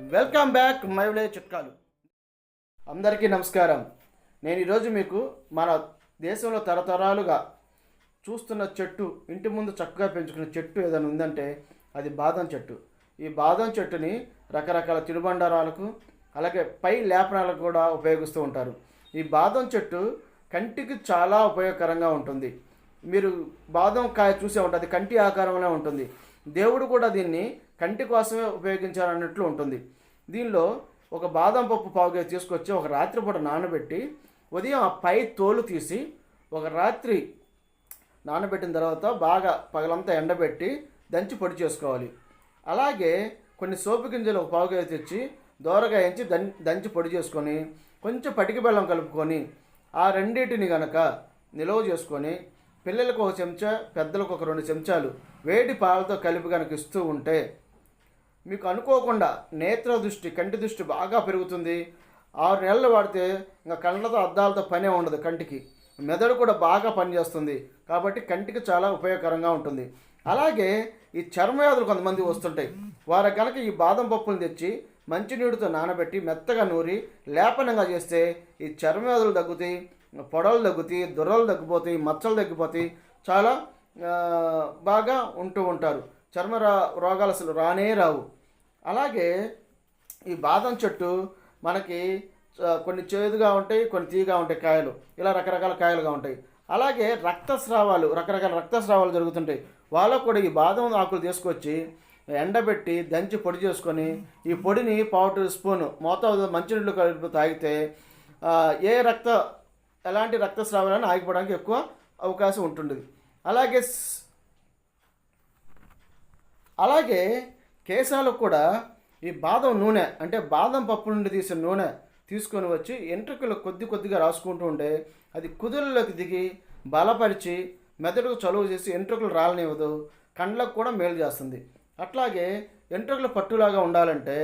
Welcome back my చిట్కాలు అందరికీ నమస్కారం. నేను ఈరోజు మీకు మన దేశంలో తరతరాలుగా చూస్తున్న చెట్టు ఇంటి ముందు చక్కగా పెంచుకునే చెట్టు ఏదైనా ఉందంటే అది బాదం చెట్టు. ఈ బాదం చెట్టుని రకరకాల తినుబండారాలకు అలాగే పై లేపనాలకు కూడా ఉపయోగిస్తూ ఉంటారు. ఈ బాదం చెట్టు కంటికి చాలా ఉపయోగకరంగా ఉంటుంది. మీరు బాదం కాయ చూసే ఉంటుంది అది కంటి ఆకారంలో ఉంటుంది. దేవుడు కూడా దీన్ని కంటి కోసమే ఉపయోగించాలన్నట్లు ఉంటుంది. దీనిలో ఒక బాదం పప్పు పావుగా తీసుకొచ్చి ఒక రాత్రిపూట నానబెట్టి ఉదయం ఆ పై తోలు తీసి ఒక రాత్రి నానబెట్టిన తర్వాత బాగా పగలంతా ఎండబెట్టి దంచి పొడి చేసుకోవాలి. అలాగే కొన్ని సోపు గింజలు ఒక పావుగా తెచ్చి దోరగా ఎంచి దం దంచి పొడి చేసుకొని కొంచెం పటికి బెల్లం కలుపుకొని ఆ రెండింటిని గనక నిల్వ చేసుకొని పిల్లలకు ఒక చెంచా పెద్దలకు ఒక రెండు చెంచాలు వేడి పాలతో కలిపి కనుక ఇస్తూ ఉంటే మీకు అనుకోకుండా నేత్ర దృష్టి కంటి దృష్టి బాగా పెరుగుతుంది. ఆరు నెలలు వాడితే ఇంకా కళ్ళతో అద్దాలతో పనే ఉండదు కంటికి. మెదడు కూడా బాగా పనిచేస్తుంది కాబట్టి కంటికి చాలా ఉపయోగకరంగా ఉంటుంది. అలాగే ఈ చర్మవ్యాధులు కొంతమంది వస్తుంటాయి. వారు కనుక ఈ బాదం పప్పులు తెచ్చి మంచినీటితో నానబెట్టి మెత్తగా నూరి లేపనంగా చేస్తే ఈ చర్మవ్యాధులు తగ్గుతాయి. పొడవలు తగ్గుతాయి దొరలు తగ్గిపోతాయి మచ్చలు తగ్గిపోతాయి చాలా బాగా ఉంటూ ఉంటారు. చర్మ రా- రోగాలు అసలు రానే రావు. అలాగే ఈ బాదం చెట్టు మనకి కొన్ని చేదుగా ఉంటాయి కొన్ని తీగా ఉంటాయి కాయలు. ఇలా రకరకాల కాయలుగా ఉంటాయి. అలాగే రక్తస్రావాలు రకరకాల రక్తస్రావాలు జరుగుతుంటాయి. వాళ్ళకు కూడా ఈ బాదం ఆకులు తీసుకొచ్చి ఎండబెట్టి దంచి పొడి చేసుకొని ఈ పొడిని పావు స్పూన్ మోతాదు మంచినీళ్ళు కలుపు తాగితే ఏ రక్త ఎలాంటి రక్తస్రావాలను ఆగిపోవడానికి ఎక్కువ అవకాశం ఉంటుంది అలాగే అలాగే కేశాలకు కూడా ఈ బాదం నూనె అంటే బాదం పప్పు నుండి తీసిన నూనె తీసుకొని వచ్చి ఎంట్రుకలు కొద్ది కొద్దిగా రాసుకుంటూ ఉంటే అది కుదురులోకి దిగి బలపరిచి మెదడుకు చలువ చేసి ఎంట్రుకలు రాలనివ్వదు కండ్లకు కూడా మేలు చేస్తుంది. అట్లాగే ఎంట్రుకలు పట్టులాగా ఉండాలంటే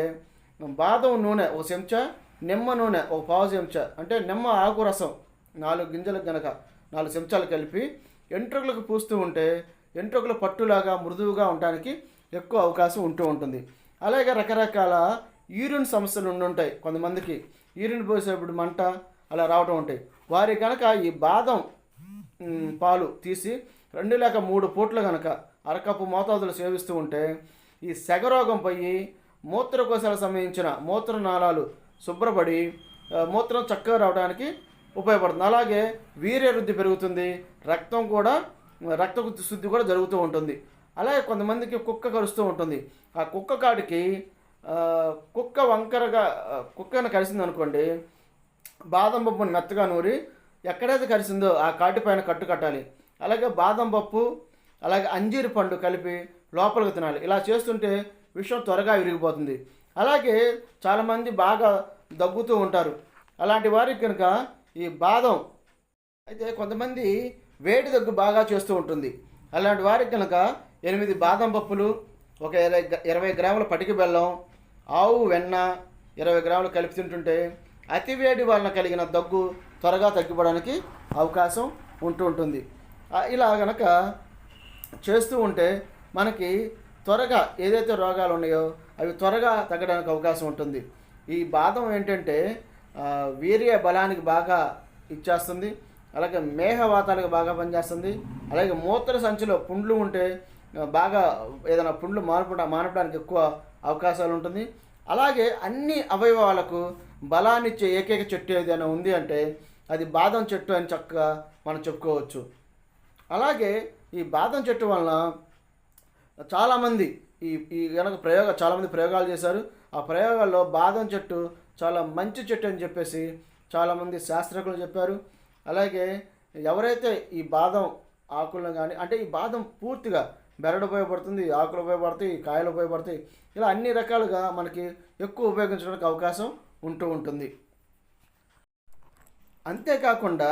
బాదం నూనె ఒక చెంచా నిమ్మ నూనె ఒక పావు చెంచా అంటే నిమ్మ ఆకు రసం నాలుగు గింజలకు గనక నాలుగు చెంచాలు కలిపి ఎంట్రుకలకు పూస్తూ ఉంటే ఎంట్రుకలు పట్టులాగా మృదువుగా ఉండడానికి ఎక్కువ అవకాశం ఉంటూ ఉంటుంది. అలాగే రకరకాల యూరిన్ సమస్యలు ఉండుంటాయి కొంతమందికి. యూరిన్ పోసేప్పుడు మంట అలా రావటం ఉంటాయి. వారి కనుక ఈ బాదం పాలు తీసి రెండు లేక మూడు పూట్లు కనుక అరకప్పు మోతాదులు సేవిస్తూ ఉంటే ఈ సెగరోగం పోయి మూత్రకోశాలకు సంబంధించిన మూత్రనాళాలు శుభ్రపడి మూత్రం చక్కగా రావడానికి ఉపయోగపడుతుంది. అలాగే వీర్య వృద్ధి పెరుగుతుంది రక్తం కూడా రక్త శుద్ధి కూడా జరుగుతూ ఉంటుంది. అలాగే కొంతమందికి కుక్క కరుస్తూ ఉంటుంది. ఆ కుక్క కాడికి కుక్క వంకరగా కుక్కను కలిసింది అనుకోండి బాదం పప్పును మెత్తగా నూరి ఎక్కడైతే కలిసిందో ఆ కాటి పైన కట్టు కట్టాలి. అలాగే బాదం పప్పు అలాగే అంజీరు పండు కలిపి లోపలికి తినాలి. ఇలా చేస్తుంటే విషం త్వరగా విరిగిపోతుంది. అలాగే చాలామంది బాగా దగ్గుతూ ఉంటారు. అలాంటి వారికి కనుక ఈ బాదం. అయితే కొంతమంది వేడి దగ్గు బాగా చేస్తూ ఉంటుంది. అలాంటి వారికి కనుక ఎనిమిది బాదం పప్పులు ఒక ఇరవై ఇరవై గ్రాముల పటికి బెల్లం ఆవు వెన్న ఇరవై గ్రాములు కలిపి తింటుంటే అతి వేడి వలన కలిగిన దగ్గు త్వరగా తగ్గిపోవడానికి అవకాశం ఉంటూ ఉంటుంది. ఇలా గనక చేస్తూ ఉంటే మనకి త్వరగా ఏదైతే రోగాలు ఉన్నాయో అవి త్వరగా తగ్గడానికి అవకాశం ఉంటుంది. ఈ బాదం ఏంటంటే వీర్య బలానికి బాగా ఇచ్చేస్తుంది. అలాగే మేఘవాతాలకు బాగా పనిచేస్తుంది. అలాగే మూత్ర సంచిలో పుండ్లు ఉంటే బాగా ఏదైనా పుండ్లు మార్పు మానపడానికి ఎక్కువ అవకాశాలు ఉంటుంది. అలాగే అన్ని అవయవాలకు బలాన్నిచ్చే ఏకైక చెట్టు ఏదైనా ఉంది అంటే అది బాదం చెట్టు అని చక్కగా మనం చెప్పుకోవచ్చు. అలాగే ఈ బాదం చెట్టు వలన చాలామంది ఈ ఈ కనుక ప్రయోగ చాలామంది ప్రయోగాలు చేశారు. ఆ ప్రయోగాల్లో బాదం చెట్టు చాలా మంచి చెట్టు అని చెప్పేసి చాలామంది శాస్త్రజ్ఞులు చెప్పారు. అలాగే ఎవరైతే ఈ బాదం ఆకులను కానీ అంటే ఈ బాదం పూర్తిగా బెరడు ఉపయోగపడుతుంది ఆకులు ఉపయోగపడతాయి కాయలు ఉపయోగపడతాయి ఇలా అన్ని రకాలుగా మనకి ఎక్కువ ఉపయోగించడానికి అవకాశం ఉంటూ ఉంటుంది. అంతేకాకుండా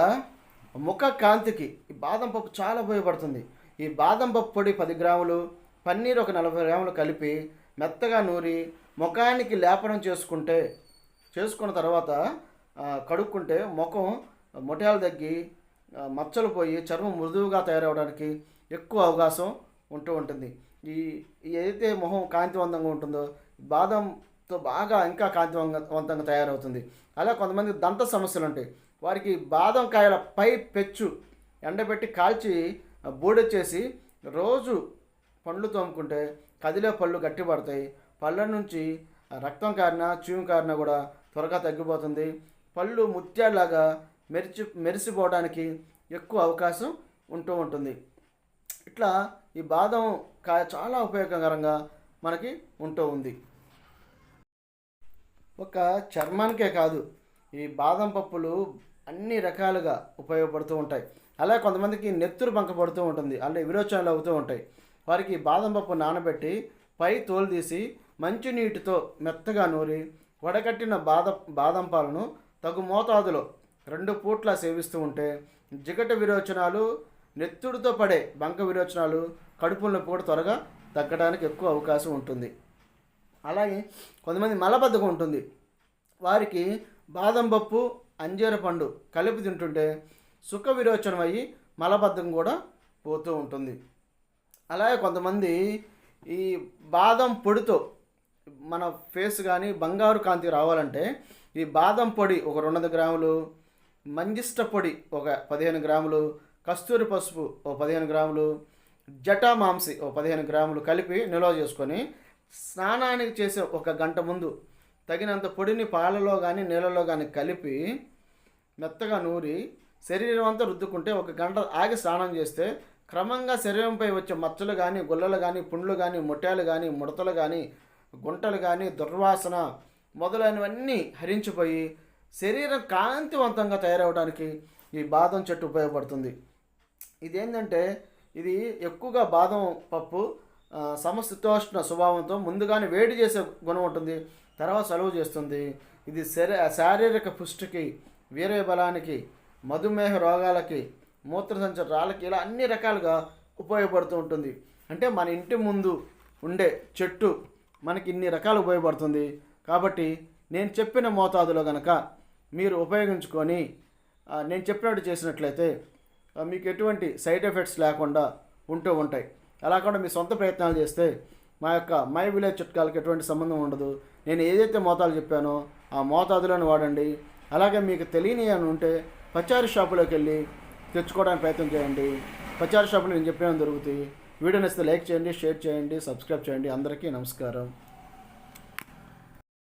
ముఖ కాంతికి ఈ బాదం పప్పు చాలా ఉపయోగపడుతుంది. ఈ బాదం పప్పు పొడి పది గ్రాములు పన్నీర్ ఒక నలభై గ్రాములు కలిపి మెత్తగా నూరి ముఖానికి లేపనం చేసుకుంటే చేసుకున్న తర్వాత కడుక్కుంటే ముఖం మొటియాలు తగ్గి మచ్చలు పోయి చర్మం మృదువుగా తయారవడానికి ఎక్కువ అవకాశం ఉంటూ ఉంటుంది. ఈ ఏదైతే మొహం కాంతివంతంగా ఉంటుందో బాదంతో బాగా ఇంకా కాంతివంతంగా తయారవుతుంది. అలా కొంతమంది దంత సమస్యలు ఉంటాయి. వారికి బాదం కాయల పై పెచ్చు ఎండబెట్టి కాల్చి బూడెచ్చేసి రోజు పండ్లు తోముకుంటే కదిలే పళ్ళు గట్టి పడతాయి పళ్ళ నుంచి రక్తం కారినా చీము కారినా కూడా త్వరగా తగ్గిపోతుంది. పళ్ళు ముత్యాలాగా మెరిచి మెరిసిపోవడానికి ఎక్కువ అవకాశం ఉంటూ ఉంటుంది. ఇట్లా ఈ బాదం కాయ చాలా ఉపయోగకరంగా మనకి ఉంటూ ఉంది. ఒక చర్మానికే కాదు ఈ బాదం పప్పులు అన్ని రకాలుగా ఉపయోగపడుతూ ఉంటాయి. అలా కొంతమందికి నెత్తురు బంక పడుతూ ఉంటుంది అంటే విరోచనాలు అవుతూ ఉంటాయి. వారికి బాదం పప్పు నానబెట్టి పై తోలు తీసి మంచినీటితో మెత్తగా నూరి వడకట్టిన బాదం బాదం పాలను తగు మోతాదులో రెండు పూట్ల సేవిస్తూ ఉంటే జిగట విరోచనాలు నెత్తుడితో పడే బంక విరోచనాలు కడుపుల నొప్పి కూడా త్వరగా తగ్గడానికి ఎక్కువ అవకాశం ఉంటుంది. అలాగే కొంతమంది మలబద్ధకం ఉంటుంది. వారికి బాదం పప్పు అంజీర పండు కలిపి తింటుంటే సుఖ విరోచనం అయ్యి మలబద్ధకం కూడా పోతూ ఉంటుంది. అలాగే కొంతమంది ఈ బాదం పొడితో మన ఫేస్ కానీ బంగారు కాంతి రావాలంటే ఈ బాదం పొడి ఒక రెండు వందల గ్రాములు మంజిష్ట పొడి ఒక పదిహేను గ్రాములు కస్తూరి పసుపు ఒక పదిహేను గ్రాములు జటా మాంసి ఒక పదిహేను గ్రాములు కలిపి నిల్వ చేసుకొని స్నానానికి చేసే ఒక గంట ముందు తగినంత పొడిని పాలలో కానీ నీళ్ళలో కానీ కలిపి మెత్తగా నూరి శరీరం అంతా రుద్దుకుంటే ఒక గంట ఆగి స్నానం చేస్తే క్రమంగా శరీరంపై వచ్చే మచ్చలు కానీ గుల్లలు కానీ పుండ్లు కానీ ముట్యాలు కానీ ముడతలు కానీ గుంటలు కానీ దుర్వాసన మొదలైనవన్నీ హరించిపోయి శరీరం కాంతివంతంగా తయారవడానికి ఈ బాదం చెట్టు ఉపయోగపడుతుంది. ఇదేంటంటే ఇది ఎక్కువగా బాదం పప్పు సమశీతోష్ణ స్వభావంతో ముందుగానే వేడి చేసే గుణం ఉంటుంది తర్వాత సలువు చేస్తుంది. ఇది శరీ శారీరక పుష్టికి వీర్య బలానికి మధుమేహ రోగాలకి మూత్ర సంచరాలకి ఇలా అన్ని రకాలుగా ఉపయోగపడుతూ ఉంటుంది. అంటే మన ఇంటి ముందు ఉండే చెట్టు మనకి ఇన్ని రకాలు ఉపయోగపడుతుంది. కాబట్టి నేను చెప్పిన మోతాదులో కనుక మీరు ఉపయోగించుకొని నేను చెప్పినట్టు చేసినట్లయితే మీకు ఎటువంటి సైడ్ ఎఫెక్ట్స్ లేకుండా ఉంటూ ఉంటాయి. అలా కూడా మీ సొంత ప్రయత్నాలు చేస్తే మా యొక్క మై విలేజ్ చిట్కాలకు ఎటువంటి సంబంధం ఉండదు. నేను ఏదైతే మోతాదు చెప్పానో ఆ మోతాదులను వాడండి. అలాగే మీకు తెలియని అని ఉంటే పచారీ షాపులోకి వెళ్ళి తెచ్చుకోవడానికి ప్రయత్నం చేయండి. పచారీ షాపులో నేను చెప్పిన దొరుకుతాయి. వీడియో నచ్చితే లైక్ చేయండి షేర్ చేయండి సబ్స్క్రైబ్ చేయండి. అందరికీ నమస్కారం.